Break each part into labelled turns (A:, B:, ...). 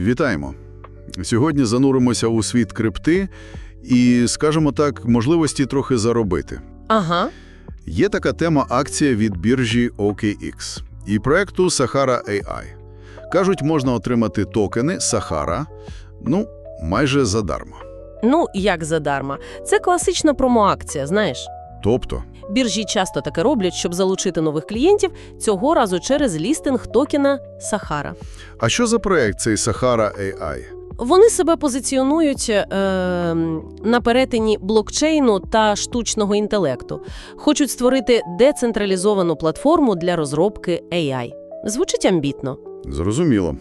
A: Вітаємо! Сьогодні зануримося у світ крипти і, скажімо так, можливості трохи заробити.
B: Ага.
A: Є така тема акція від біржі OKX і проекту Sahara AI. Кажуть, можна отримати токени Sahara, ну, майже задарма.
B: Ну, як задарма. Це класична промоакція, знаєш.
A: Тобто,
B: Біржі часто таке роблять, щоб залучити нових клієнтів, цього разу через лістинг токена Сахара.
A: а що за проект цей Sahara AI?
B: Вони себе позиціонують е, на перетині блокчейну та штучного інтелекту. Хочуть створити децентралізовану платформу для розробки AI. Звучить амбітно.
A: Зрозуміло.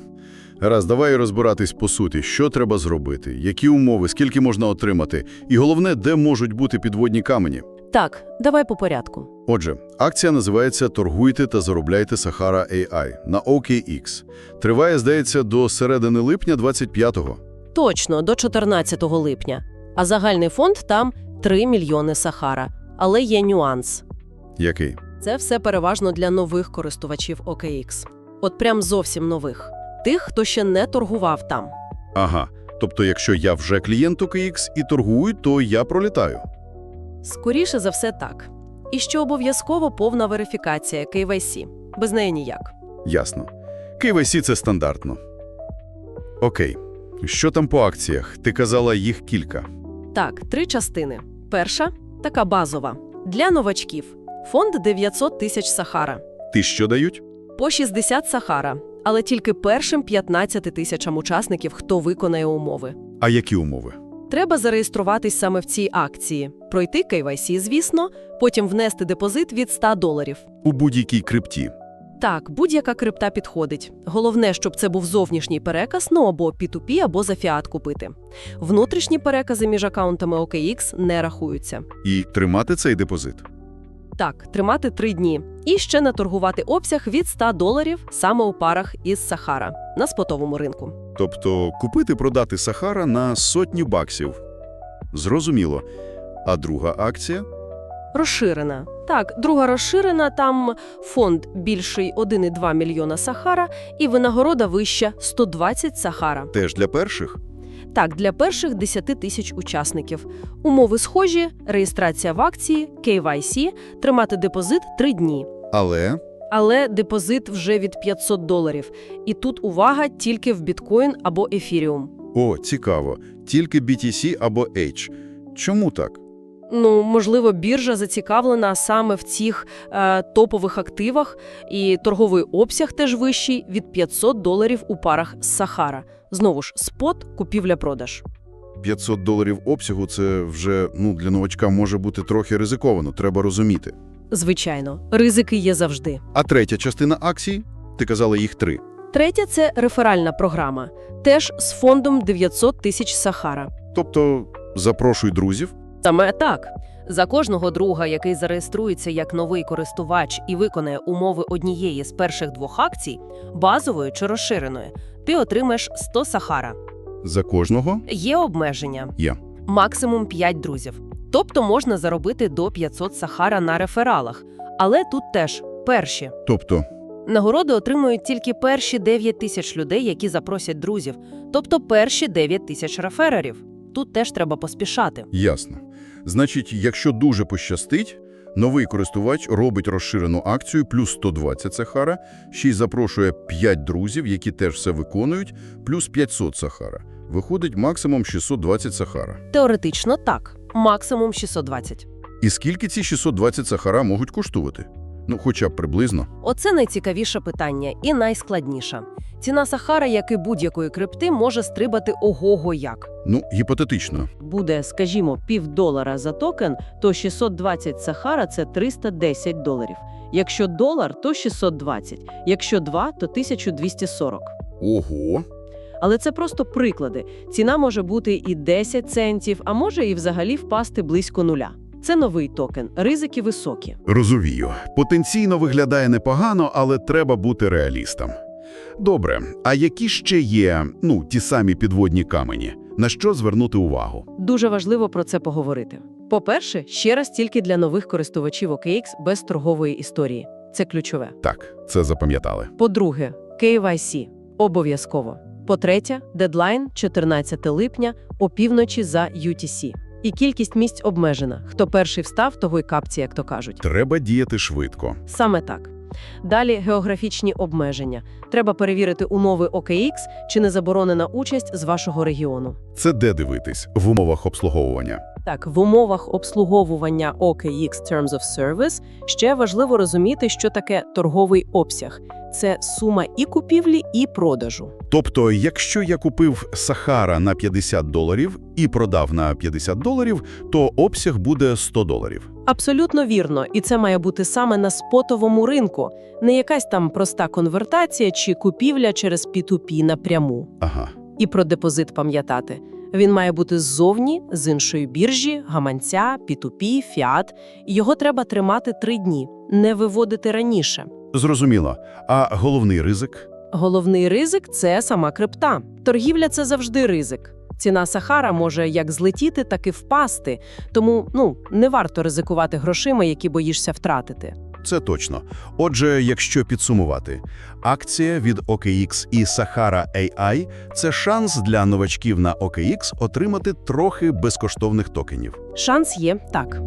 A: Гаразд, давай розбиратись по суті, що треба зробити, які умови, скільки можна отримати, і головне, де можуть бути підводні камені.
B: Так, давай по порядку.
A: Отже, акція називається «Торгуйте та заробляйте Sahara AI» на OKX. Триває, здається, до середини липня 25-го.
B: Точно, до 14 липня. А загальний фонд там 3 мільйони Сахара. Але є нюанс.
A: Який?
B: Це все переважно для нових користувачів OKX. От прям зовсім нових. Тих, хто ще не торгував там.
A: Ага. Тобто, якщо я вже клієнт OKX і торгую, то я пролітаю.
B: Скоріше за все так. І що обов'язково повна верифікація KYC. Без неї ніяк.
A: Ясно. KYC – це стандартно. Окей. Що там по акціях? Ти казала, їх кілька.
B: Так, три частини. Перша така базова. Для новачків. Фонд 900 тисяч Сахара.
A: Ти що дають?
B: По 60 Сахара. Але тільки першим 15 тисячам учасників, хто виконає умови.
A: А які умови?
B: Треба зареєструватись саме в цій акції, пройти KYC, звісно, потім внести депозит від 100 доларів.
A: У будь-якій крипті.
B: Так, будь-яка крипта підходить. Головне, щоб це був зовнішній переказ, ну або P2P, або за фіат купити. Внутрішні перекази між акаунтами OKX не рахуються.
A: І тримати цей депозит.
B: Так, тримати три дні. І ще наторгувати обсяг від 100 доларів саме у парах із Сахара на спотовому ринку.
A: Тобто купити-продати Сахара на сотню баксів. Зрозуміло. А друга акція?
B: Розширена. Так, друга розширена, там фонд більший 1,2 мільйона Сахара і винагорода вища 120 Сахара.
A: Теж для перших?
B: Так, для перших 10 тисяч учасників. Умови схожі, реєстрація в акції, KYC, тримати депозит 3 дні.
A: Але
B: Але депозит вже від 500 доларів. І тут увага тільки в біткоін або ефіріум.
A: О, цікаво. Тільки BTC або H. Чому так?
B: Ну, можливо, біржа зацікавлена саме в цих е, топових активах, і торговий обсяг теж вищий від 500 доларів у парах з Сахара. Знову ж, спот, купівля-продаж.
A: 500 доларів обсягу – це вже ну, для новачка може бути трохи ризиковано, треба розуміти.
B: Звичайно, ризики є завжди.
A: А третя частина акцій? Ти казала їх три.
B: Третя це реферальна програма, теж з фондом 900 тисяч Сахара.
A: Тобто запрошуй друзів?
B: Саме так. За кожного друга, який зареєструється як новий користувач і виконає умови однієї з перших двох акцій, базової чи розширеної, ти отримаєш 100 Сахара.
A: За кожного?
B: Є обмеження.
A: Є.
B: Максимум 5 друзів. Тобто можна заробити до 500 Сахара на рефералах. Але тут теж перші.
A: Тобто,
B: Нагороди отримують тільки перші 9 тисяч людей, які запросять друзів. Тобто перші 9 тисяч реферерів. Тут теж треба поспішати.
A: ясно. Значить, якщо дуже пощастить, новий користувач робить розширену акцію плюс 120 Сахара, ще й запрошує 5 друзів, які теж все виконують, плюс 500 Сахара. Виходить максимум 620 Сахара.
B: Теоретично так, максимум 620.
A: І скільки ці 620 Сахара можуть коштувати? Ну, хоча б приблизно.
B: Оце найцікавіше питання і найскладніше. Ціна Сахара, як і будь-якої крипти, може стрибати ого-го як.
A: Ну, гіпотетично.
B: Буде, скажімо, півдолара за токен, то 620 Сахара – це 310 доларів. Якщо долар, то 620. Якщо два, то 1240.
A: Ого!
B: Але це просто приклади. Ціна може бути і 10 центів, а може і взагалі впасти близько нуля. Це новий токен, ризики високі.
A: Розумію. Потенційно виглядає непогано, але треба бути реалістом. Добре, а які ще є, ну, ті самі підводні камені? На що звернути увагу?
B: Дуже важливо про це поговорити. По-перше, ще раз тільки для нових користувачів OKX без торгової історії. Це ключове.
A: Так, це запам'ятали.
B: По-друге, KYC. Обов'язково. По-третє, дедлайн 14 липня опівночі за UTC. І кількість місць обмежена. Хто перший встав, того й капці, як то кажуть.
A: Треба діяти швидко.
B: Саме так. Далі географічні обмеження. Треба перевірити умови OKX, чи не заборонена участь з вашого регіону.
A: Це де дивитись? В умовах обслуговування.
B: Так, в умовах обслуговування OKX Terms of Service ще важливо розуміти, що таке торговий обсяг. Це сума і купівлі, і продажу.
A: Тобто, якщо я купив Сахара на 50 доларів і продав на 50 доларів, то обсяг буде 100 доларів.
B: Абсолютно вірно, і це має бути саме на спотовому ринку, не якась там проста конвертація чи купівля через P2P напряму.
A: Ага.
B: І про депозит пам'ятати. Він має бути ззовні, з іншої біржі, гаманця, P2P, фіат. Його треба тримати три дні, не виводити раніше.
A: Зрозуміло. А головний ризик?
B: Головний ризик це сама крипта. Торгівля це завжди ризик. Ціна Сахара може як злетіти, так і впасти. Тому ну не варто ризикувати грошима, які боїшся втратити.
A: Це точно. Отже, якщо підсумувати, акція від OKX і Sahara AI – це шанс для новачків на OKX отримати трохи безкоштовних токенів.
B: Шанс є так.